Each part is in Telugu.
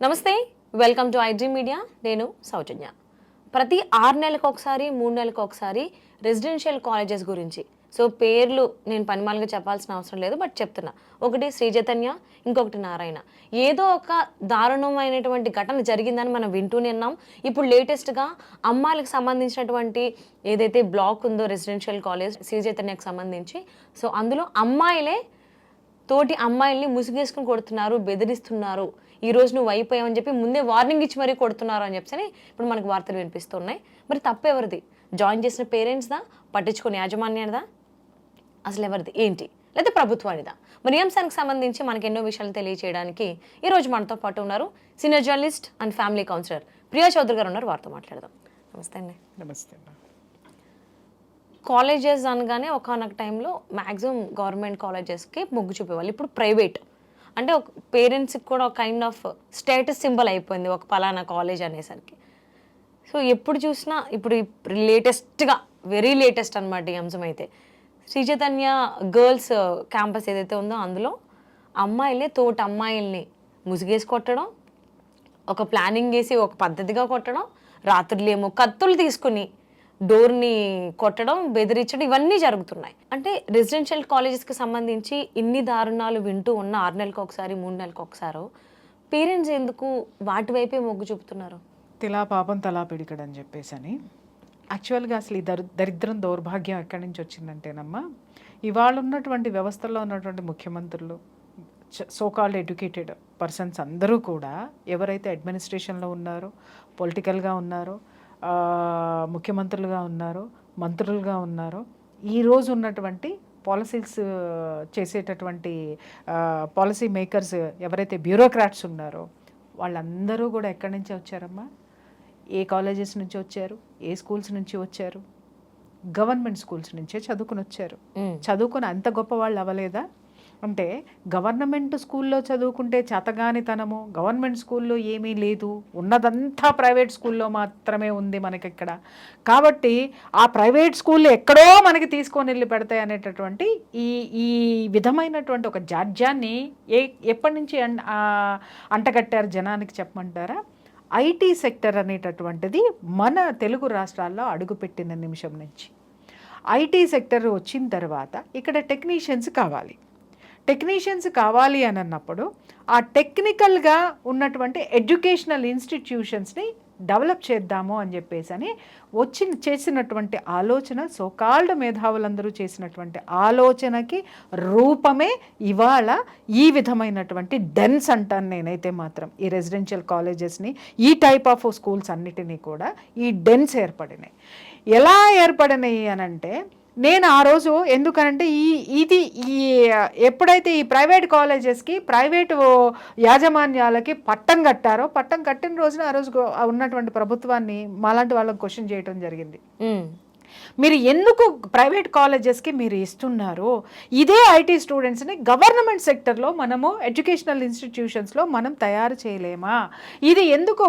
నమస్తే వెల్కమ్ టు ఐడ్రీ మీడియా. నేను సౌజన్య. ప్రతి ఆరు నెలలకు ఒకసారి మూడు నెలలకు ఒకసారి రెసిడెన్షియల్ కాలేజెస్ గురించి. సో పేర్లు నేను పనిమాలుగా చెప్పాల్సిన అవసరం లేదు బట్ చెప్తున్నా. ఒకటి శ్రీ చైతన్య ఇంకొకటి నారాయణ. ఏదో ఒక దారుణమైనటువంటి ఘటన జరిగిందని మనం వింటూనే ఉన్నాం. ఇప్పుడు లేటెస్ట్గా అమ్మాయిలకు సంబంధించినటువంటి ఏదైతే బ్లాక్ ఉందో రెసిడెన్షియల్ కాలేజ్ శ్రీ చైతన్యకు సంబంధించి సో అందులో అమ్మాయిలే తోటి అమ్మాయిల్ని ముసుగేసుకుని కొడుతున్నారు బెదిరిస్తున్నారు. ఈ రోజు నువ్వు అయిపోయావని చెప్పి ముందే వార్నింగ్ ఇచ్చి మరీ కొడుతున్నారు అని చెప్పి ఇప్పుడు మనకు వార్తలు వినిపిస్తున్నాయి. మరి తప్పెవరిది? జాయిన్ చేసిన పేరెంట్స్దా? పట్టించుకుని యాజమాన్యానిదా? అసలు ఎవరిది? ఏంటి? లేదా ప్రభుత్వానిదా? మరి ఈ అంశానికి సంబంధించి మనకి ఎన్నో విషయాలు తెలియజేయడానికి ఈ రోజు మనతో పాటు ఉన్నారు senior journalist and family counsellor Priya Chowdary గారు ఉన్నారు. వారితో మాట్లాడదాం. నమస్తే అండి. నమస్తే కాలేజెస్ అనగానే ఒకనొక టైంలో మ్యాక్సిమం గవర్నమెంట్ కాలేజెస్కి మొగ్గు చూపేవాళ్ళు. ఇప్పుడు ప్రైవేట్. అంటే ఒక పేరెంట్స్కి కూడా ఒక కైండ్ ఆఫ్ స్టేటస్ సింబల్ అయిపోయింది ఒక పలానా కాలేజ్ అనేసరికి. సో ఎప్పుడు చూసినా ఇప్పుడు లేటెస్ట్గా వెరీ లేటెస్ట్ అనమాట ఈ అంశం అయితే. శ్రీ చైతన్య గర్ల్స్ క్యాంపస్ ఏదైతే ఉందో అందులో అమ్మాయిలే తోటి అమ్మాయిల్ని ముసుగేసి కొట్టడం ఒక ప్లానింగ్ వేసి ఒక పద్ధతిగా కొట్టడం రాత్రులు ఏమో కత్తులు తీసుకుని డోర్ని కొట్టడం బెదిరించడం ఇవన్నీ జరుగుతున్నాయి. అంటే రెసిడెన్షియల్ కాలేజెస్కి సంబంధించి ఇన్ని దారుణాలు వింటూ ఉన్న ఆరు నెలలకు ఒకసారి మూడు నెలలకు ఒకసారి పేరెంట్స్ ఎందుకు వాటి వైపే మొగ్గు చూపుతున్నారు? తిలా పాపం తలా పిడికడు అని చెప్పేసి అని యాక్చువల్గా అసలు ఈ దరి దరిద్రం దౌర్భాగ్యం ఎక్కడి నుంచి వచ్చిందంటేనమ్మా ఇవాళ ఉన్నటువంటి వ్యవస్థలో ఉన్నటువంటి ముఖ్యమంత్రులు సోకాల్డ్ ఎడ్యుకేటెడ్ పర్సన్స్ అందరూ కూడా ఎవరైతే అడ్మినిస్ట్రేషన్లో ఉన్నారో పొలిటికల్గా ఉన్నారో ముఖ్యమంత్రులుగా ఉన్నారో మంత్రులుగా ఉన్నారో. ఈరోజు ఉన్నటువంటి పాలసీస్ చేసేటటువంటి పాలసీ మేకర్స్ ఎవరైతే బ్యూరోక్రాట్స్ ఉన్నారో వాళ్ళందరూ కూడా ఎక్కడి నుంచి వచ్చారమ్మా? ఏ కాలేజెస్ నుంచి వచ్చారు? ఏ స్కూల్స్ నుంచి వచ్చారు? గవర్నమెంట్ స్కూల్స్ నుంచే చదువుకుని వచ్చారు. చదువుకుని అంత గొప్ప వాళ్ళు అవ్వలేదా? అంటే గవర్నమెంట్ స్కూల్లో చదువుకుంటే చేతగానితనము గవర్నమెంట్ స్కూల్లో ఏమీ లేదు. ఉన్నదంతా ప్రైవేట్ స్కూల్లో మాత్రమే ఉంది మనకి ఇక్కడ కాబట్టి ఆ ప్రైవేట్ స్కూల్ ఎక్కడో మనకి తీసుకొని వెళ్ళి పెడతాయి అనేటటువంటి ఈ ఈ విధమైనటువంటి ఒక జాడ్యాన్ని ఏ ఎప్పటి నుంచి అంటగట్టారు జనానికి చెప్పమంటారా? ఐటీ సెక్టర్ అనేటటువంటిది మన తెలుగు రాష్ట్రాల్లో అడుగుపెట్టిన నిమిషం నుంచి. ఐటీ సెక్టర్ వచ్చిన తర్వాత ఇక్కడ టెక్నీషియన్స్ కావాలి. టెక్నీషియన్స్ కావాలి అని అన్నప్పుడు ఆ టెక్నికల్గా ఉన్నటువంటి ఎడ్యుకేషనల్ ఇన్స్టిట్యూషన్స్ని డెవలప్ చేద్దాము అని చెప్పేసి అని వచ్చి చేసినటువంటి ఆలోచన సోకాల్డ్ మేధావులందరూ చేసినటువంటి ఆలోచనకి రూపమే ఇవాళ ఈ విధమైనటువంటి డెన్స్ అంటాను నేనైతే మాత్రం ఈ రెసిడెన్షియల్ కాలేజెస్ని ఈ టైప్ ఆఫ్ స్కూల్స్ అన్నిటినీ కూడా ఈ డెన్స్ ఏర్పడినాయి. ఎలా ఏర్పడినాయి అనంటే నేను ఆ రోజు ఎందుకనంటే ఈ ఇది ఈ ఎప్పుడైతే ఈ ప్రైవేట్ కాలేజెస్కి ప్రైవేటు యాజమాన్యాలకి పట్టం కట్టారో పట్టం కట్టిన రోజున ఆ రోజు ఉన్నటువంటి ప్రభుత్వాన్ని మాలాంటి వాళ్ళకి క్వశ్చన్ చేయడం జరిగింది. మీరు ఎందుకు ప్రైవేట్ కాలేజెస్కి మీరు ఇస్తున్నారు ఇదే ఐటీ స్టూడెంట్స్ని గవర్నమెంట్ సెక్టర్లో మనము ఎడ్యుకేషనల్ ఇన్స్టిట్యూషన్స్లో మనం తయారు చేయలేమా? ఇది ఎందుకు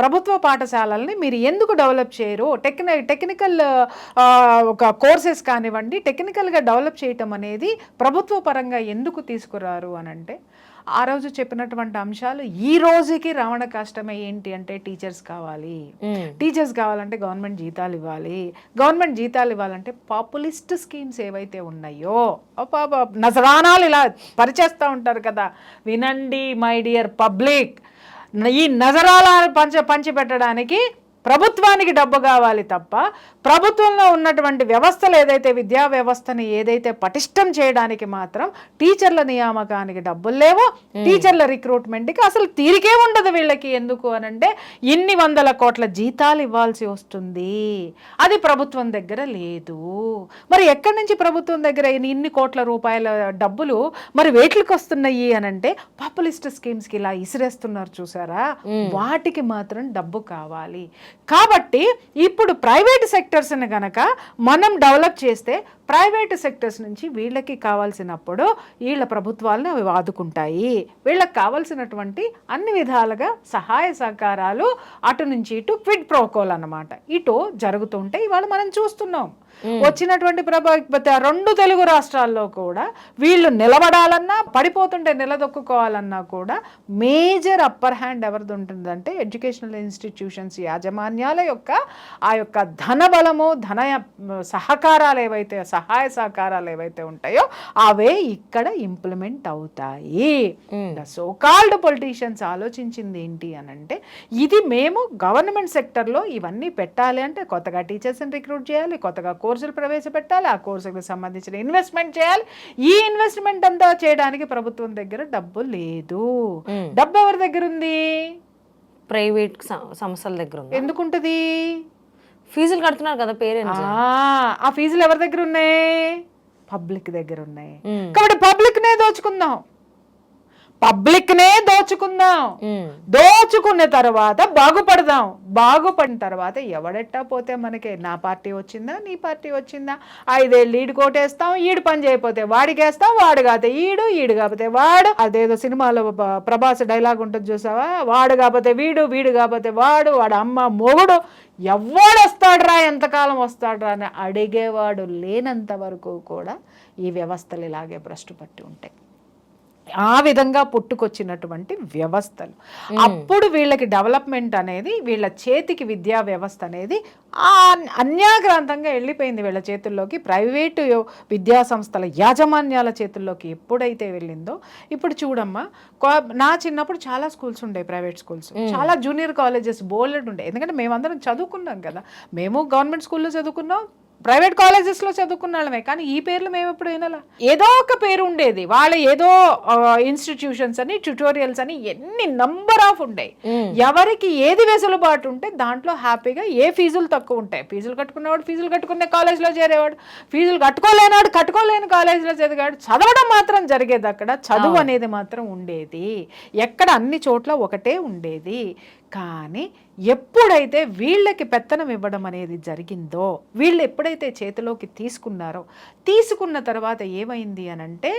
ప్రభుత్వ పాఠశాలల్ని మీరు ఎందుకు డెవలప్ చేయరు టెక్ని టెక్నికల్ ఒక కోర్సెస్ కానివ్వండి టెక్నికల్గా డెవలప్ చేయటం అనేది ప్రభుత్వ పరంగా ఎందుకు తీసుకురారు అని అంటే ఆ రోజు చెప్పినటువంటి అంశాలు ఈ రోజుకి రావణ కష్టమే ఏంటి అంటే టీచర్స్ కావాలి. టీచర్స్ కావాలంటే గవర్నమెంట్ జీతాలు ఇవ్వాలి. గవర్నమెంట్ జీతాలు ఇవ్వాలంటే పాపులిస్ట్ స్కీమ్స్ ఏవైతే ఉన్నాయో నజరానాలు ఇలా పరిచేస్తూ ఉంటారు కదా. వినండి మై డియర్ పబ్లిక్. ఈ నజరాల పంచ పంచిపెట్టడానికి ప్రభుత్వానికి డబ్బు కావాలి తప్ప ప్రభుత్వంలో ఉన్నటువంటి వ్యవస్థలు ఏదైతే విద్యా వ్యవస్థని ఏదైతే పటిష్టం చేయడానికి మాత్రం టీచర్ల నియామకానికి డబ్బులు లేవో. టీచర్ల రిక్రూట్మెంట్కి అసలు తీరికే ఉండదు వీళ్ళకి. ఎందుకు అనంటే ఇన్ని వందల కోట్ల జీతాలు ఇవ్వాల్సి వస్తుంది. అది ప్రభుత్వం దగ్గర లేదు. మరి ఎక్కడి నుంచి ప్రభుత్వం దగ్గర ఇన్ని- ఇన్ని కోట్ల రూపాయల డబ్బులు మరి వేట్లకి వస్తున్నాయి అనంటే పాపులిస్ట్ స్కీమ్స్కి ఇలా ఇసిరేస్తున్నారు చూసారా? వాటికి మాత్రం డబ్బు కావాలి. కాబట్టి ఇప్పుడు ప్రైవేట్ సెక్టర్స్ని గనక మనం డెవలప్ చేస్తే ప్రైవేట్ సెక్టర్స్ నుంచి వీళ్ళకి కావాల్సినప్పుడు వీళ్ళ ప్రభుత్వాలను అవి వాదుకుంటాయి. వీళ్ళకి కావాల్సినటువంటి అన్ని విధాలుగా సహాయ సహకారాలు అటు నుంచి ఇటు క్విడ్ ప్రోకోల్ అన్నమాట. ఇటు జరుగుతుంటే ఇవాళ మనం చూస్తున్నాం. వచ్చినటువంటి ప్రభావిత రెండు తెలుగు రాష్ట్రాల్లో కూడా వీళ్ళు నిలబడాలన్నా పడిపోతుంటే నిలదొక్కుకోవాలన్నా కూడా మేజర్ అప్పర్ హ్యాండ్ ఎవరిది ఉంటుందంటే ఎడ్యుకేషనల్ ఇన్స్టిట్యూషన్స్ యాజమాన్యాల యొక్క ఆ యొక్క ధన బలము ధన సహకారాలు ఏవైతే సహాయ సహకారాలు ఏవైతే ఉంటాయో అవే ఇక్కడ ఇంప్లిమెంట్ అవుతాయి. సో కాల్డ్ పొలిటీషియన్స్ ఆలోచించింది ఏంటి అని అంటే ఇది మేము గవర్నమెంట్ సెక్టర్లో ఇవన్నీ పెట్టాలి అంటే కొత్తగా టీచర్స్ని రిక్రూట్ చేయాలి కొత్తగా కోర్సులు ప్రవేశపెట్టాలి ఆ కోర్సులకు సంబంధించిన ఇన్వెస్ట్మెంట్ చేయాలి. ఈ ఇన్వెస్ట్మెంట్ అంతా చేయడానికి ప్రభుత్వం దగ్గర డబ్బు లేదు. డబ్బు ఎవరి దగ్గర ఉంది ప్రైవేట్ సంస్థల దగ్గర ఎందుకుంటది? ఫీజులు కడుతున్నారు కదా పేరెంట్స్. ఆ, ఆ ఫీజులు ఎవరి దగ్గర ఉన్నాయి పబ్లిక్ దగ్గర ఉన్నాయి కాబట్టి పబ్లిక్ నే దోచుకుందాం. పబ్లిక్ నే దోచుకుందాం దోచుకున్న తర్వాత బాగుపడదాం. బాగుపడిన తర్వాత ఎవడెట్టా పోతే మనకి? నా పార్టీ వచ్చిందా? నీ పార్టీ వచ్చిందా? ఐదేళ్ళు ఈడు కోటేస్తాం ఈడు పని చేయకపోతే వాడికి వేస్తాం వాడు కాకపోతే ఈడు ఈడు కాకపోతే వాడు. అదేదో సినిమాలో ప్రభాస్ డైలాగ్ ఉంటుంది చూసావా? వాడు కాకపోతే వీడు వీడు కాకపోతే వాడు వాడు అమ్మ మొగుడు. ఎవడు వస్తాడ్రా ఎంతకాలం వస్తాడ్రా? అని అడిగేవాడు లేనంత వరకు కూడా ఈ వ్యవస్థలు ఇలాగే భ్రష్టు పట్టి ఉంటాయి. ఆ విధంగా పుట్టుకొచ్చినటువంటి వ్యవస్థలు. అప్పుడు వీళ్ళకి డెవలప్మెంట్ అనేది వీళ్ళ చేతికి విద్యా వ్యవస్థ అనేది ఆ అన్యాగ్రాంతంగా వెళ్ళిపోయింది వీళ్ళ చేతుల్లోకి. ప్రైవేటు విద్యా సంస్థల యాజమాన్యాల చేతుల్లోకి ఎప్పుడైతే వెళ్ళిందో ఇప్పుడు చూడమ్మా నా చిన్నప్పుడు చాలా స్కూల్స్ ఉండే ప్రైవేట్ స్కూల్స్. చాలా జూనియర్ కాలేజెస్ బోల్డ్ ఉండే. ఎందుకంటే మేమందరం చదువుకున్నాం కదా. మేము గవర్నమెంట్ స్కూల్లో చదువుకున్నాం ప్రైవేట్ కాలేజెస్లో చదువుకున్న వాళ్ళమే. కానీ ఈ పేర్లు మేము ఎప్పుడు వినాల? ఏదో ఒక పేరు ఉండేది. వాళ్ళ ఏదో ఇన్స్టిట్యూషన్స్ అని ట్యూటోరియల్స్ అని ఎన్ని నంబర్ ఆఫ్ ఉండేవి ఎవరికి ఏది వెసులుబాటు ఉంటే దాంట్లో హ్యాపీగా ఏ ఫీజులు తక్కువ ఉంటాయి. ఫీజులు కట్టుకునేవాడు ఫీజులు కట్టుకునే కాలేజ్లో చేరేవాడు. ఫీజులు కట్టుకోలేనాడు కట్టుకోలేని కాలేజీలో చదివాడు. చదవడం మాత్రం జరిగేది అక్కడ. చదువు అనేది మాత్రం ఉండేది. ఎక్కడ అన్ని చోట్ల ఒకటే ఉండేది. కానీ ఎప్పుడైతే వీళ్ళకి పెత్తనం ఇవ్వడం అనేది జరిగిందో వీళ్ళు ఎప్పుడైతే చేతిలోకి తీసుకున్నారో తీసుకున్న తర్వాత ఏమైంది అని అంటే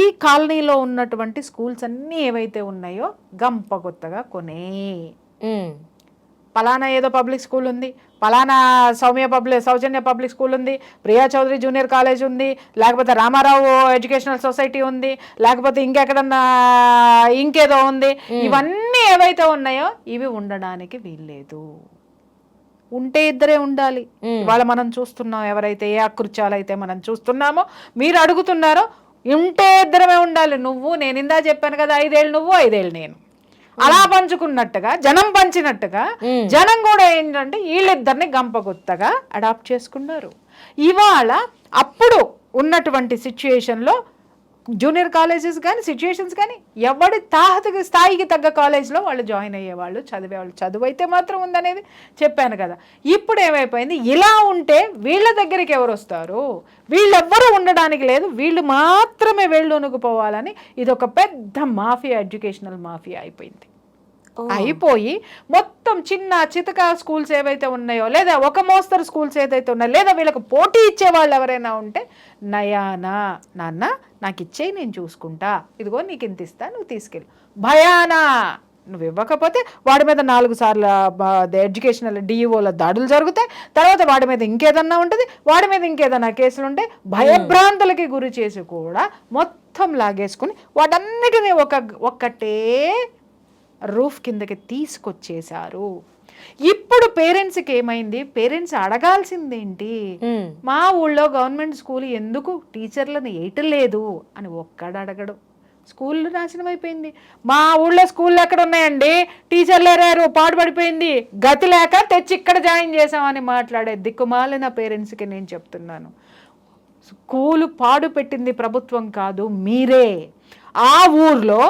ఈ కాలనీలో ఉన్నటువంటి స్కూల్స్ అన్నీ ఏవైతే ఉన్నాయో గంప కొత్తగా కొనే. పలానా ఏదో పబ్లిక్ స్కూల్ ఉంది పలానా Soumya public Soujanya public school ఉంది ప్రియా చౌదరి జూనియర్ కాలేజ్ ఉంది లేకపోతే రామారావు ఎడ్యుకేషనల్ సొసైటీ ఉంది లేకపోతే ఇంకెక్కడన్నా ఇంకేదో ఉంది ఇవన్నీ ఏవైతే ఉన్నాయో ఇవి ఉండడానికి వీల్లేదు. ఉంటే ఇద్దరే ఉండాలి. ఇవాళ మనం చూస్తున్నాం ఎవరైతే ఏ అకృత్యాలు అయితే మనం చూస్తున్నామో మీరు అడుగుతున్నారో ఉంటే ఇద్దరమే ఉండాలి. నువ్వు నేను ఇందా చెప్పాను కదా ఐదేళ్ళు నువ్వు ఐదేళ్ళు నేను. అలా పంచుకున్నట్టుగా జనం పంచినట్టుగా జనం కూడా ఏంటంటే వీళ్ళిద్దరిని గంపగుత్తగా అడాప్ట్ చేసుకున్నారు. ఇవాళ అప్పుడు ఉన్నటువంటి సిచ్యుయేషన్లో జూనియర్ కాలేజెస్ కానీ సిచ్యుయేషన్స్ కానీ ఎవడి తాహతకి స్థాయికి తగ్గ కాలేజ్లో వాళ్ళు జాయిన్ అయ్యేవాళ్ళు చదివేవాళ్ళు చదువు అయితే మాత్రం ఉందనేది చెప్పాను కదా. ఇప్పుడు ఏమైపోయింది? ఇలా ఉంటే వీళ్ళ దగ్గరికి ఎవరు వస్తారు? వీళ్ళెవ్వరూ ఉండడానికి లేదు. వీళ్ళు మాత్రమే వెళ్ళునుకు పోవాలని ఇది ఒక పెద్ద మాఫియా ఎడ్యుకేషనల్ మాఫియా అయిపోయింది. అయిపోయి మొత్తం చిన్న చితక స్కూల్స్ ఏవైతే ఉన్నాయో లేదా ఒక మోస్తరు స్కూల్స్ ఏదైతే ఉన్నాయో లేదా వీళ్ళకి పోటీ ఇచ్చే వాళ్ళు ఎవరైనా ఉంటే నయానా నాన్న నాకు ఇచ్చేయి నేను చూసుకుంటా. ఇదిగో నీకు ఇంత ఇస్తా నువ్వు తీసుకెళ్ళు. భయానా నువ్వు ఇవ్వకపోతే వాడి మీద నాలుగు సార్లు ఎడ్యుకేషనల్ డిఈఓల దాడులు జరుగుతాయి. తర్వాత వాడి మీద ఇంకేదన్నా ఉంటుంది వాడి మీద ఇంకేదన్నా కేసులు ఉంటే భయభ్రాంతులకి గురి చేసి కూడా మొత్తం లాగేసుకుని వాటన్నిటినీ ఒక ఒక్కటే రూఫ్ కిందకి తీసుకొచ్చేశారు. ఇప్పుడు పేరెంట్స్కి ఏమైంది? పేరెంట్స్ అడగాల్సిందేంటి? మా ఊళ్ళో గవర్నమెంట్ స్కూల్ ఎందుకు టీచర్లను వేయటలేదు అని ఒక్కడు అడగడు. స్కూల్ నాశనం అయిపోయింది. మా ఊళ్ళో స్కూళ్ళు ఎక్కడ ఉన్నాయండి టీచర్లు ఎరారు పాడుపడిపోయింది. గతి లేక తెచ్చి ఇక్కడ జాయిన్ చేసామని మాట్లాడే దిక్కుమాలిన పేరెంట్స్కి నేను చెప్తున్నాను. స్కూలు పాడు పెట్టింది ప్రభుత్వం కాదు మీరే. ఆ ఊర్లో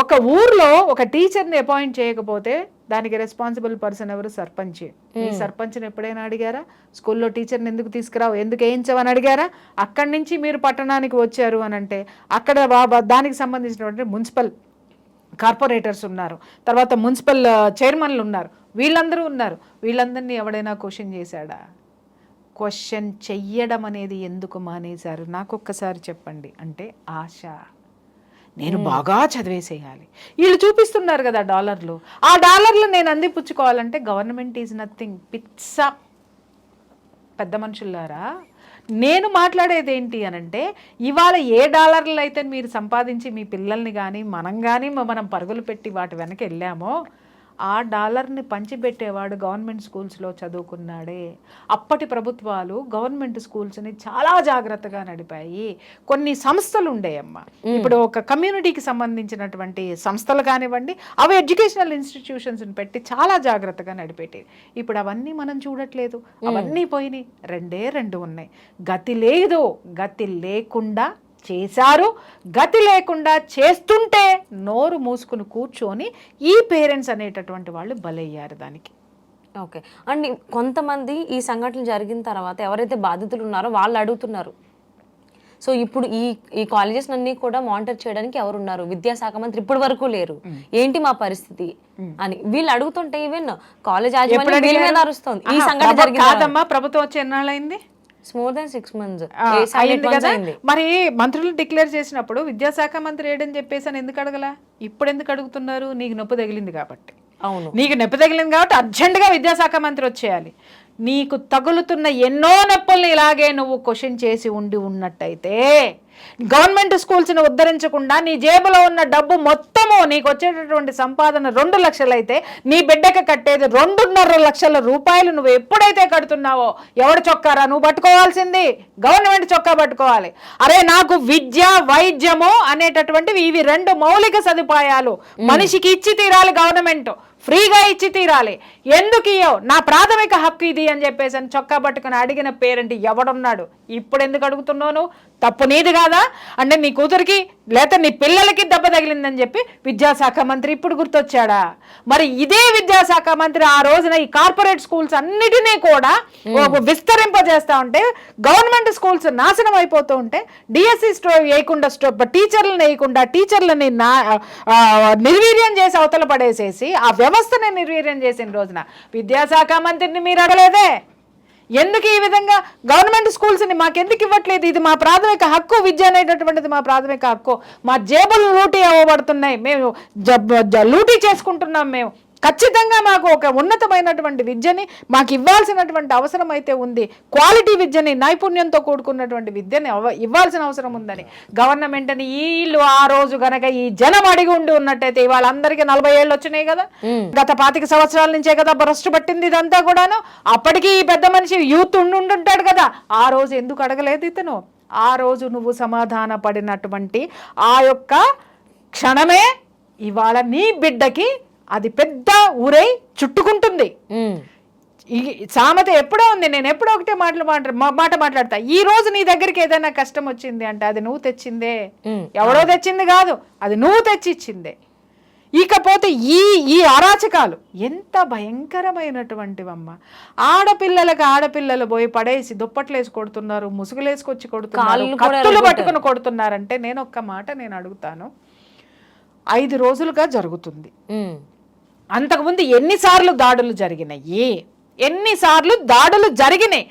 ఒక ఊర్లో ఒక టీచర్ని అపాయింట్ చేయకపోతే దానికి రెస్పాన్సిబుల్ పర్సన్ ఎవరు? సర్పంచ్. ఈ సర్పంచ్ని ఎప్పుడైనా అడిగారా? స్కూల్లో టీచర్ని ఎందుకు తీసుకురావు? ఎందుకు వేయించవని అడిగారా? అక్కడి నుంచి మీరు పట్టణానికి వచ్చారు అని అంటే అక్కడ దానికి సంబంధించినటువంటి మున్సిపల్ కార్పొరేటర్స్ ఉన్నారు. తర్వాత మున్సిపల్ చైర్మన్లు ఉన్నారు. వీళ్ళందరూ ఉన్నారు. వీళ్ళందరినీ ఎవడైనా క్వశ్చన్ చేశాడా? క్వశ్చన్ చెయ్యడం అనేది ఎందుకు మానేశారు? నాకు ఒక్కసారి చెప్పండి. అంటే ఆశ. నేను బాగా చదివేసేయాలి. వీళ్ళు చూపిస్తున్నారు కదా డాలర్లు. ఆ డాలర్లు నేను అందిపుచ్చుకోవాలంటే గవర్నమెంట్ ఈజ్ నథింగ్. పిచ్చా పెద్ద మనుషులారా నేను మాట్లాడేది ఏంటి అనంటే ఇవాళ ఏ డాలర్లు అయితే మీరు సంపాదించి మీ పిల్లల్ని కానీ మనం కానీ మనం పరుగులు పెట్టి వాటి వెనక వెళ్ళామో ఆ డాలర్ని పంచిపెట్టేవాడు గవర్నమెంట్ స్కూల్స్లో చదువుకున్నాడే. అప్పటి ప్రభుత్వాలు గవర్నమెంట్ స్కూల్స్ని చాలా జాగ్రత్తగా నడిపాయి. కొన్ని సంస్థలు ఉండేయమ్మా. ఇప్పుడు ఒక కమ్యూనిటీకి సంబంధించినటువంటి సంస్థలు కానివ్వండి అవి ఎడ్యుకేషనల్ ఇన్స్టిట్యూషన్స్ని పెట్టి చాలా జాగ్రత్తగా నడిపేటి ఇప్పుడు అవన్నీ మనం చూడట్లేదు. అవన్నీ పోయినాయి. రెండే రెండు ఉన్నాయి. గతి లేదు గతి లేకుండా చేశారు. గతి లేకుండా చేస్తుంటే నోరు మూసుకుని కూర్చొని ఈ పేరెంట్స్ అనేటటువంటి వాళ్ళు బలయ్యారు దానికి. ఓకే. అండ్ కొంతమంది ఈ సంఘటన జరిగిన తర్వాత ఎవరైతే బాధితులు ఉన్నారో వాళ్ళు అడుగుతున్నారు. సో ఇప్పుడు ఈ ఈ కాలేజెస్ అన్ని కూడా మానిటర్ చేయడానికి ఎవరు ఉన్నారు విద్యాశాఖ మంత్రి ఇప్పటి వరకు లేరు. ఏంటి మా పరిస్థితి? అని వీళ్ళు అడుగుతుంటే ఈవెన్ కాలేజ్ యాజమాన్యం మీద అరుస్తుంది. ఈ సంఘటన కాదమ్మా ప్రభుత్వం వచ్చి ఎన్నాళ్ళైంది మోర్ దెన్ సిక్స్ మంత్స్ అయింది కదా? మరి మంత్రులు డిక్లేర్ చేసినప్పుడు విద్యాశాఖ మంత్రి ఏడని చెప్పేసి అని ఎందుకు అడగలా? ఇప్పుడు ఎందుకు అడుగుతున్నారు? నీకు నొప్పి తగిలింది కాబట్టి. అవును. నీకు నొప్పి తగిలింది కాబట్టి అర్జెంటుగా విద్యాశాఖ మంత్రి వచ్చేయాలి. నీకు తగులుతున్న ఎన్నో నొప్పుల్ని ఇలాగే నువ్వు క్వశ్చన్ చేసి ఉండి ఉన్నట్టయితే గవర్నమెంట్ స్కూల్స్ని ఉద్ధరించకుండా నీ జేబులో ఉన్న డబ్బు మొత్తము నీకు వచ్చేటటువంటి సంపాదన రెండు లక్షలైతే నీ బిడ్డకి కట్టేది రెండున్నర లక్షల రూపాయలు నువ్వు ఎప్పుడైతే కడుతున్నావో ఎవడు చొక్కారా? నువ్వు పట్టుకోవాల్సింది గవర్నమెంట్ చొక్కా పట్టుకోవాలి. అరే నాకు విద్య వైద్యము అనేటటువంటివి ఇవి రెండు మౌలిక సదుపాయాలు. మనిషికి ఇచ్చి తీరాలి గవర్నమెంట్. ఫ్రీగా ఇచ్చి తీరాలి. ఎందుకు ఇయ్యవు? నా ప్రాథమిక హక్కు ఇది అని చెప్పేసి అని చొక్కా పట్టుకుని అడిగిన పేరెంట్ ఎవడున్నాడు? ఇప్పుడు ఎందుకు అడుగుతున్నావు నువ్వు? తప్పు నీది కాదా? అంటే నీ కూతురికి లేకపోతే నీ పిల్లలకి దెబ్బ తగిలిందని చెప్పి విద్యాశాఖ మంత్రి ఇప్పుడు గుర్తొచ్చాడా? మరి ఇదే విద్యాశాఖ మంత్రి ఆ రోజున ఈ కార్పొరేట్ స్కూల్స్ అన్నిటినీ కూడా విస్తరింపజేస్తా ఉంటే గవర్నమెంట్ స్కూల్స్ నాశనం అయిపోతూ ఉంటే డిఎస్సి స్టో వేయకుండా స్టో టీచర్లను వేయకుండా టీచర్లని నా నిర్వీర్యం చేసి అవతల పడేసేసి ఆ వ్యవస్థని నిర్వీర్యం చేసిన రోజున విద్యాశాఖ మంత్రిని మీరు అడగలేదే? ఎందుకు ఈ విధంగా గవర్నమెంట్ స్కూల్స్ని మాకెందుకు ఇవ్వట్లేదు? ఇది మా ప్రాథమిక హక్కు విద్య అనేటటువంటిది మా ప్రాథమిక హక్కు. మా జేబులు లూటీ అవ్వబడుతున్నాయి. మేము లూటీ చేసుకుంటున్నాం మేము. ఖచ్చితంగా మాకు ఒక ఉన్నతమైనటువంటి విద్యని మాకు ఇవ్వాల్సినటువంటి అవసరం అయితే ఉంది. క్వాలిటీ విద్యని నైపుణ్యంతో కూడుకున్నటువంటి విద్యని ఇవ్వాల్సిన అవసరం ఉందని. గవర్నమెంట్ని వీళ్ళు ఆ రోజు గనక ఈ జనం అడిగి ఉండి ఉన్నట్టయితే ఇవాళ అందరికీ నలభై ఏళ్ళు వచ్చినాయి కదా. గత పాతిక సంవత్సరాల నుంచే కదా భ్రష్టు పట్టింది ఇదంతా కూడాను. అప్పటికి ఈ పెద్ద మనిషి యూత్ ఉండి ఉండుంటాడు కదా. ఆ రోజు ఎందుకు అడగలేదు ఇతను? ఆ రోజు నువ్వు సమాధాన పడినటువంటి ఆ యొక్క క్షణమే ఇవాళ నీ బిడ్డకి అది పెద్ద ఊరై చుట్టుకుంటుంది. ఈ సామెత ఎప్పుడో ఉంది నేను ఎప్పుడో ఒకటే మాటలు మాట్లా మాట మాట్లాడతా ఈ రోజు నీ దగ్గరికి ఏదైనా కష్టం వచ్చింది అంటే అది నువ్వు తెచ్చిందే. ఎవడో తెచ్చింది కాదు అది నువ్వు తెచ్చిచ్చిందే ఇకపోతే ఈ ఈ అరాచకాలు ఎంత భయంకరమైనటువంటివమ్మ ఆడపిల్లలకు ఆడపిల్లలు పోయి పడేసి దుప్పట్లేసి కొడుతున్నారు ముసుగులేసుకొచ్చి కొడుతున్నారు కత్తులు. పట్టుకుని కొడుతున్నారంటే నేను ఒక్క మాట నేను అడుగుతాను ఐదు రోజులుగా జరుగుతుంది. అంతకుముందు ఎన్నిసార్లు దాడులు జరిగినాయి? ఎన్నిసార్లు దాడులు జరిగినాయి?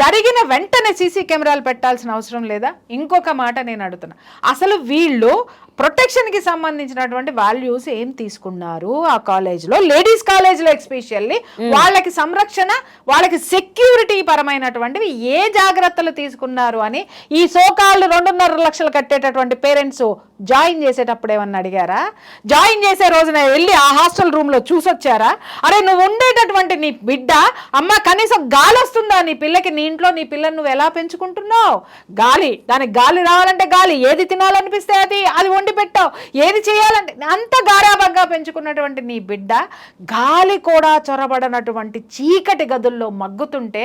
జరిగిన వెంటనే సీసీ కెమెరాలు పెట్టాల్సిన అవసరం లేదా? ఇంకొక మాట నేను అడుగుతున్నా. అసలు వీళ్ళు ప్రొటెక్షన్కి సంబంధించినటువంటి వాల్యూస్ ఏం తీసుకున్నారు? ఆ కాలేజ్లో లేడీస్ కాలేజ్లో ఎక్స్పెషల్లీ వాళ్ళకి సంరక్షణ వాళ్ళకి సెక్యూరిటీ పరమైనటువంటివి ఏ జాగ్రత్తలు తీసుకున్నారు అని ఈ సోకాళ్ళు రెండున్నర లక్షలు కట్టేటటువంటి పేరెంట్స్ జాయిన్ చేసేటప్పుడు ఏమన్నా అడిగారా? జాయిన్ చేసే రోజున వెళ్ళి ఆ హాస్టల్ రూమ్లో చూసొచ్చారా? అరే నువ్వు ఉండేటటువంటి నీ బిడ్డ అమ్మ కనీసం గాలి వస్తుందా నీ పిల్లకి? నీ ఇంట్లో నీ పిల్లని నువ్వు ఎలా పెంచుకుంటున్నావు? గాలి దానికి గాలి రావాలంటే గాలి ఏది తినాలనిపిస్తే అది అది వండి పెట్టావు. ఏది చేయాలంటే అంత గారాబంగా పెంచుకున్నటువంటి నీ బిడ్డ గాలి కూడా చొరబడనటువంటి చీకటి గదుల్లో మగ్గుతుంటే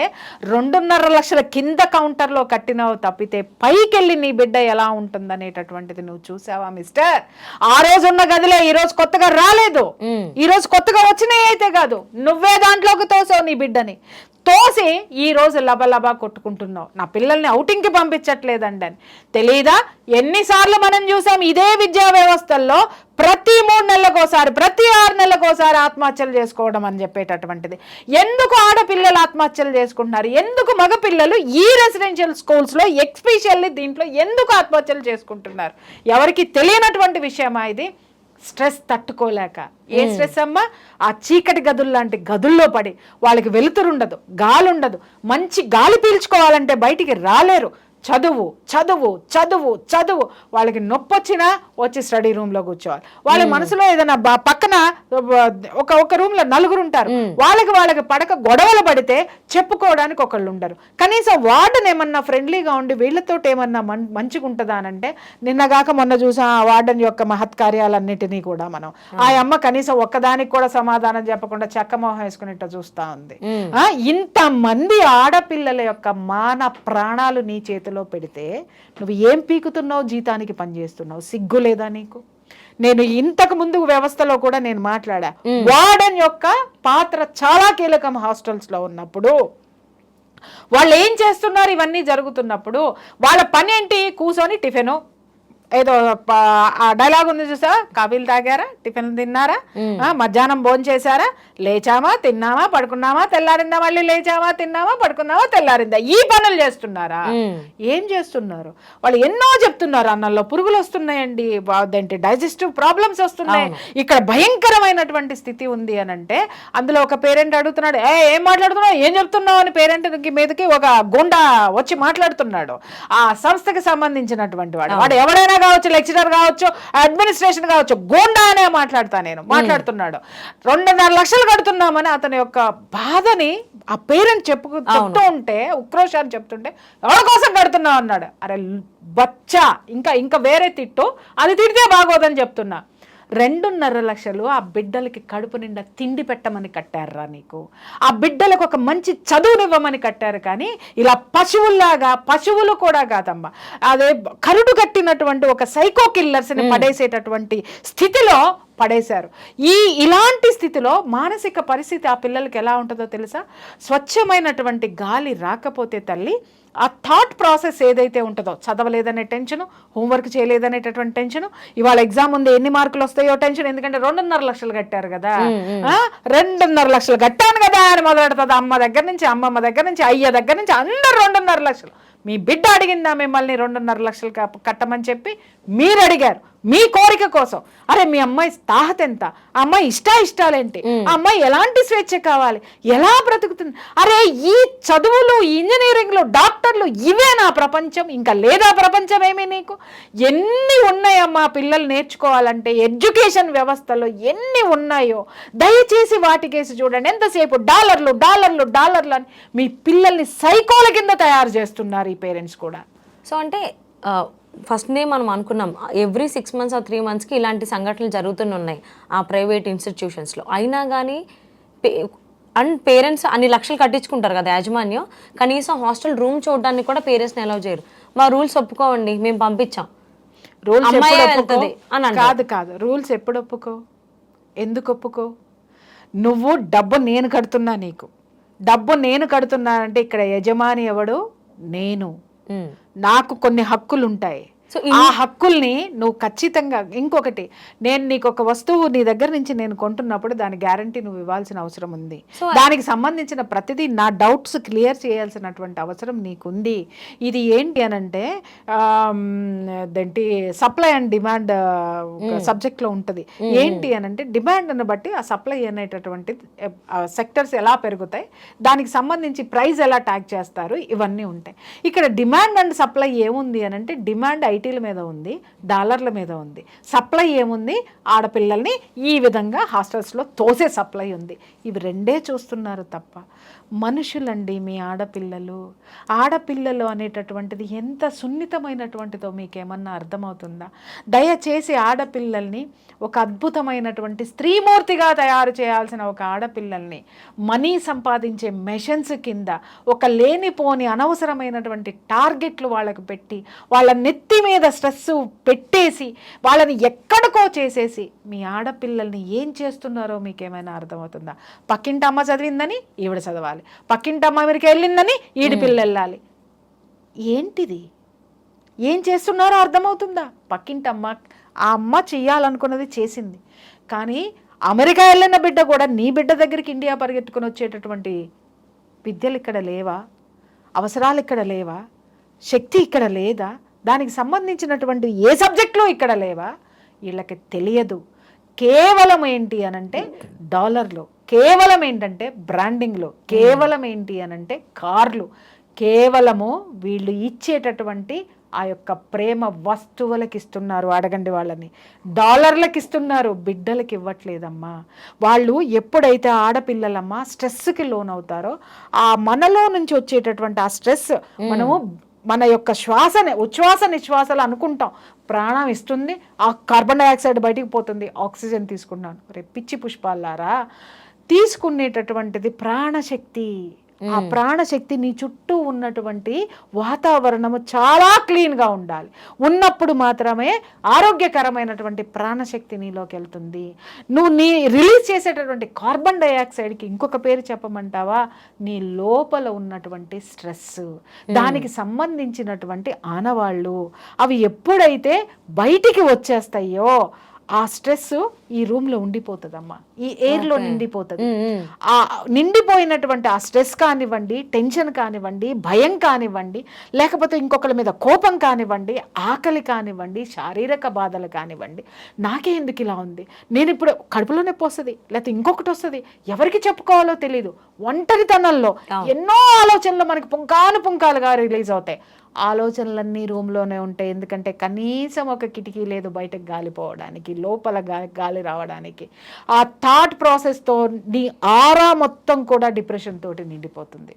రెండున్నర లక్షల కింద కౌంటర్లో కట్టినావు తప్పితే పైకెళ్ళి నీ బిడ్డ ఎలా ఉంటుందనేటటువంటిది నువ్వు చూసావా మిస్టర్? ఆ రోజు ఉన్న గదిలే ఈ రోజు కొత్తగా రాలేదు. ఈ రోజు కొత్తగా వచ్చినాయి అయితే కాదు. నువ్వే దాంట్లోకి తోసావు నీ బిడ్డని. తోసి ఈరోజు లబలబా కొట్టుకుంటున్నావు. నా పిల్లల్ని అవుటింగ్కి కి పంపించట్లేదండి అని. తెలీదా? ఎన్నిసార్లు మనం చూసాం ఇదే విద్యా వ్యవస్థల్లో ప్రతి మూడు నెలలకోసారి ప్రతి ఆరు నెలలకోసారి ఆత్మహత్యలు చేసుకోవడం అని చెప్పేటటువంటిది. ఎందుకు ఆడపిల్లలు ఆత్మహత్యలు చేసుకుంటున్నారు? ఎందుకు మగపిల్లలు ఈ రెసిడెన్షియల్ స్కూల్స్లో ఎక్స్పెషల్లీ దీంట్లో ఎందుకు ఆత్మహత్యలు చేసుకుంటున్నారు? ఎవరికి తెలియనటువంటి విషయమా ఇది? స్ట్రెస్ తట్టుకోలేక. ఏ స్ట్రెస్ అమ్మా? ఆ చీకటి గదులు లాంటి గదుల్లో పడి వాళ్ళకి వెలుతురు ఉండదు గాలి ఉండదు మంచి గాలి పీల్చుకోవాలంటే బయటికి రాలేరు. చదువు చదువు చదువు చదువు. వాళ్ళకి నొప్పి వచ్చినా వచ్చి స్టడీ రూమ్లో కూర్చోవాలి. వాళ్ళ మనసులో ఏదైనా పక్కన ఒక ఒక రూమ్లో నలుగురు ఉంటారు. వాళ్ళకి వాళ్ళకి పడక గొడవలు పడితే చెప్పుకోవడానికి ఒకళ్ళు ఉండరు. కనీసం వార్డెన్ ఏమన్నా ఫ్రెండ్లీగా ఉండి వీళ్ళతో ఏమన్నా మంచిగా ఉంటుందా అని అంటే నిన్నగాక మొన్న చూసాం ఆ వార్డెన్ యొక్క మహత్కార్యాలన్నిటినీ కూడా మనం. ఆ అమ్మ కనీసం ఒక్కదానికి కూడా సమాధానం చెప్పకుండా చెక్కమోహం వేసుకునేట్టు చూస్తా ఉంది. ఆ, ఇంతమంది ఆడపిల్లల యొక్క మాన ప్రాణాలు నీ చేతిలో పెడితే నువ్వు ఏం పీకుతున్నావు? జీతానికి పనిచేస్తున్నావు సిగ్గు లేదా నీకు? నేను ఇంతకు ముందు వ్యవస్థలో కూడా నేను మాట్లాడా. వార్డెన్ యొక్క పాత్ర చాలా కీలకం హాస్టల్స్లో ఉన్నప్పుడు. వాళ్ళు ఏం చేస్తున్నారు? ఇవన్నీ జరుగుతున్నప్పుడు. వాళ్ళ పని ఏంటి కూర్చొని టిఫిన్. ఏదో డైలాగ్ ఉంది చూసా కాఫీలు తాగారా? టిఫిన్ తిన్నారా? మధ్యాహ్నం భోజనం చేశారా? లేచామా? తిన్నామా? పడుకున్నామా? తెల్లారిందా? మళ్ళీ లేచామా? తిన్నామా? పడుకున్నామా? తెల్లారిందా? ఈ పనులు చేస్తున్నారా? ఏం చేస్తున్నారు? వాళ్ళు ఎన్నో చెప్తున్నారు అన్నంలో. పురుగులు వస్తున్నాయండి. అదేంటి? డైజెస్టివ్ ప్రాబ్లమ్స్ వస్తున్నాయి. ఇక్కడ భయంకరమైనటువంటి స్థితి ఉంది అని అంటే అందులో ఒక పేరెంట్ అడుగుతున్నాడు ఏ ఏం మాట్లాడుతున్నావు? ఏం చెప్తున్నావు? అని పేరెంట్ మీదకి ఒక గుండా వచ్చి మాట్లాడుతున్నాడు. ఆ సంస్థకి సంబంధించినటువంటి వాడు. వాడు ఎవడైనా కావచ్చు లెక్చరర్ కావచ్చు అడ్మినిస్ట్రేషన్ కావచ్చు గోండా అనే మాట్లాడతా నేను మాట్లాడుతున్నాడు. రెండున్నర లక్షలు కడుతున్నామని అతని యొక్క బాధని ఆ పేరెంట్ చెప్పు చెప్తూ ఉంటే ఉక్రోషాన్ని చెప్తుంటే ఎవరి కోసం కడుతున్నావు అన్నాడు. అరే బచ్చా ఇంకా ఇంకా వేరే తిట్టు అది తిడితే బాగోదని చెప్తున్నా. రెండున్నర లక్షలు ఆ బిడ్డలకి కడుపు నిండా తిండి పెట్టమని కట్టారా నీకు. ఆ బిడ్డలకు ఒక మంచి చదువునివ్వమని కట్టారు కానీ ఇలా పశువుల్లాగా పశువులు కూడా కాదమ్మా. అదే కరుడు కట్టినటువంటి ఒక సైకో కిల్లర్స్ని పడేసేటటువంటి స్థితిలో పడేశారు. ఈ ఇలాంటి స్థితిలో మానసిక పరిస్థితి ఆ పిల్లలకి ఎలా ఉంటుందో తెలుసా? స్వచ్ఛమైనటువంటి గాలి రాకపోతే తల్లి ఆ థాట్ ప్రాసెస్ ఏదైతే ఉంటుందో చదవలేదనే టెన్షన్ హోంవర్క్ చేయలేదనేటటువంటి టెన్షన్ ఇవాళ ఎగ్జామ్ ఉంది ఎన్ని మార్కులు వస్తాయో టెన్షన్ ఎందుకంటే రెండున్నర లక్షలు కట్టారు కదా. రెండున్నర లక్షలు కట్టాను కదా అని మొదలెడుతుంది అమ్మ దగ్గర నుంచి అమ్మమ్మ దగ్గర నుంచి అయ్య దగ్గర నుంచి అందరు రెండున్నర లక్షలు. మీ బిడ్డ అడిగిందా మిమ్మల్ని రెండున్నర లక్షలు కట్టమని చెప్పి మీరు అడిగారు మీ కోరిక కోసం. అరే మీ అమ్మాయి తాహత ఎంత? ఆ అమ్మాయి ఇష్ట ఇష్టాలేంటి ఆ అమ్మాయి ఎలాంటి స్వేచ్ఛ కావాలి? ఎలా బ్రతుకుతుంది? అరే ఈ చదువులు ఇంజనీరింగ్లు డాక్టర్లు ఇవే నా ప్రపంచం. ఇంకా లేదా ప్రపంచం ఏమీ నీకు? ఎన్ని ఉన్నాయమ్మా పిల్లలు నేర్చుకోవాలంటే? ఎడ్యుకేషన్ వ్యవస్థలో ఎన్ని ఉన్నాయో? దయచేసి వాటికేసి చూడండి. ఎంతసేపు? డాలర్లు డాలర్లు డాలర్లు అని మీ పిల్లల్ని సైకోల కింద తయారు చేస్తున్నారు ఈ పేరెంట్స్ కూడా. సో అంటే ఫస్ట్ డే మనం అనుకున్నాం ఎవ్రీ సిక్స్ మంత్స్ ఆ త్రీ మంత్స్కి ఇలాంటి సంఘటనలు జరుగుతూనే ఉన్నాయి ఆ ప్రైవేట్ ఇన్స్టిట్యూషన్స్లో. అయినా కానీ అండ్ పేరెంట్స్ అన్ని లక్షలు కట్టించుకుంటారు కదా యాజమాన్యం. కనీసం హాస్టల్ రూమ్ చూడడానికి కూడా పేరెంట్స్ని అలౌ చేయరు. మా రూల్స్ ఒప్పుకోవండి మేము పంపించాం. రూల్స్ అమ్మాయే? వెళ్తది అని. కాదు కాదు. రూల్స్ ఎప్పుడు ఒప్పుకో? ఎందుకు ఒప్పుకో? నువ్వు డబ్బు నేను కడుతున్నా నీకు. డబ్బు నేను కడుతున్నానంటే ఇక్కడ యజమాని ఎవడు? నేను. నాకు కొన్ని హక్కులు ఉంటాయి సో ఆ హక్కుల్ని నువ్వు ఖచ్చితంగా ఇంకొకటి నేను నీకు ఒక వస్తువు నీ దగ్గర నుంచి నేను కొంటున్నప్పుడు దాని గ్యారంటీ నువ్వు ఇవ్వాల్సిన అవసరం ఉంది. దానికి సంబంధించిన ప్రతిదీ నా డౌట్స్ క్లియర్ చేయాల్సినటువంటి అవసరం నీకుంది. ఇది ఏంటి అనంటే ఆమ్, అదేంటి సప్లై అండ్ డిమాండ్ సబ్జెక్ట్లో ఉంటుంది. ఏంటి అనంటే డిమాండ్ని బట్టి ఆ సప్లై అనేటటువంటి సెక్టర్స్ ఎలా పెరుగుతాయి దానికి సంబంధించి ప్రైస్ ఎలా ట్యాగ్ చేస్తారు ఇవన్నీ ఉంటాయి. ఇక్కడ డిమాండ్ అండ్ సప్లై ఏముంది అని అంటే డిమాండ్ ఐటీల మీద ఉంది డాలర్ల మీద ఉంది. సప్లై ఏముంది? ఆడపిల్లల్ని ఈ విధంగా హాస్టల్స్లో తోసే సప్లై ఉంది. ఇవి రెండే చూస్తున్నారు తప్ప మనుషులండి మీ ఆడపిల్లలు. ఆడపిల్లలు అనేటటువంటిది ఎంత సున్నితమైనటువంటిదో మీకేమన్నా అర్థమవుతుందా? దయచేసి ఆడపిల్లల్ని ఒక అద్భుతమైనటువంటి స్త్రీమూర్తిగా తయారు చేయాల్సిన ఒక ఆడపిల్లల్ని మనీ సంపాదించే మెషన్స్ కింద ఒక లేనిపోని అనవసరమైనటువంటి టార్గెట్లు వాళ్ళకు పెట్టి వాళ్ళ నెత్తి మీద స్ట్రెస్ పెట్టేసి వాళ్ళని ఎక్కడికో చేసేసి మీ ఆడపిల్లల్ని ఏం చేస్తున్నారో మీకు ఏమైనా అర్థమవుతుందా? పక్కింటి అమ్మ చదివిందని ఈవిడ చదవాలి. పక్కింటి అమ్మ అమెరికా వెళ్ళిందని ఈడి పిల్ల వెళ్ళాలి. ఏంటిది? ఏం చేస్తున్నారో అర్థమవుతుందా? పక్కింటి అమ్మ ఆ అమ్మ చెయ్యాలనుకున్నది చేసింది. కానీ అమెరికా వెళ్ళిన బిడ్డ కూడా నీ బిడ్డ దగ్గరికి ఇండియా పరిగెత్తుకొని వచ్చేటటువంటి విద్యలు ఇక్కడ లేవా? అవసరాలు ఇక్కడ లేవా? శక్తి ఇక్కడ లేదా? దానికి సంబంధించినటువంటి ఏ సబ్జెక్టులు ఇక్కడ లేవా? వీళ్ళకి తెలియదు. కేవలం ఏంటి అనంటే డాలర్లు. కేవలం ఏంటంటే బ్రాండింగ్లో. కేవలం ఏంటి అనంటే కార్లు. కేవలము వీళ్ళు ఇచ్చేటటువంటి ఆ యొక్క ప్రేమ వస్తువులకి ఇస్తున్నారు అడగండి వాళ్ళని. డాలర్లకు ఇస్తున్నారు బిడ్డలకి ఇవ్వట్లేదమ్మా వాళ్ళు ఎప్పుడైతే ఆడపిల్లలమ్మా స్ట్రెస్కి లోన్ అవుతారో ఆ మనలో నుంచి వచ్చేటటువంటి ఆ స్ట్రెస్ మనము మన యొక్క శ్వాసని ఉచ్ఛ్వాస నిశ్వాసలు అనుకుంటాం. ప్రాణం ఇస్తుంది ఆ కార్బన్ డైఆక్సైడ్ బయటికి పోతుంది ఆక్సిజన్ తీసుకున్నాను రేపు పిచ్చి పుష్పాలారా తీసుకునేటటువంటిది ప్రాణశక్తి. ఆ ప్రాణశక్తి నీ చుట్టూ ఉన్నటువంటి వాతావరణము చాలా క్లీన్గా ఉండాలి. ఉన్నప్పుడు మాత్రమే ఆరోగ్యకరమైనటువంటి ప్రాణశక్తి నీలోకి వెళ్తుంది. నువ్వు నీ రిలీజ్ చేసేటటువంటి కార్బన్ డైఆక్సైడ్కి ఇంకొక పేరు చెప్పమంటావా? నీ లోపల ఉన్నటువంటి స్ట్రెస్. దానికి సంబంధించినటువంటి ఆనవాళ్ళు అవి ఎప్పుడైతే బయటికి వచ్చేస్తాయో ఆ స్ట్రెస్ ఈ రూమ్లో ఉండిపోతుందమ్మా. ఈ ఎయిర్లో నిండిపోతుంది. ఆ నిండిపోయినటువంటి ఆ స్ట్రెస్ కానివ్వండి టెన్షన్ కానివ్వండి భయం కానివ్వండి లేకపోతే ఇంకొకరి మీద కోపం కానివ్వండి ఆకలి కానివ్వండి శారీరక బాధలు కానివ్వండి నాకే ఎందుకు ఇలా ఉంది? నేను ఇప్పుడు కడుపులో నొప్పి వస్తుంది లేకపోతే ఇంకొకటి వస్తుంది ఎవరికి చెప్పుకోవాలో తెలియదు ఒంటరితనంలో ఎన్నో ఆలోచనలు మనకి పుంకాను పుంకాలుగా రిలీజ్ అవుతాయి. ఆలోచనలన్నీ రూమ్లోనే ఉంటాయి. ఎందుకంటే కనీసం ఒక కిటికీ లేదు బయటకు గాలి పోవడానికి లోపల గాలి రావడానికి. ఆ థాట్ ప్రాసెస్తో నీ ఆరా మొత్తం కూడా డిప్రెషన్ తోటి నిండిపోతుంది.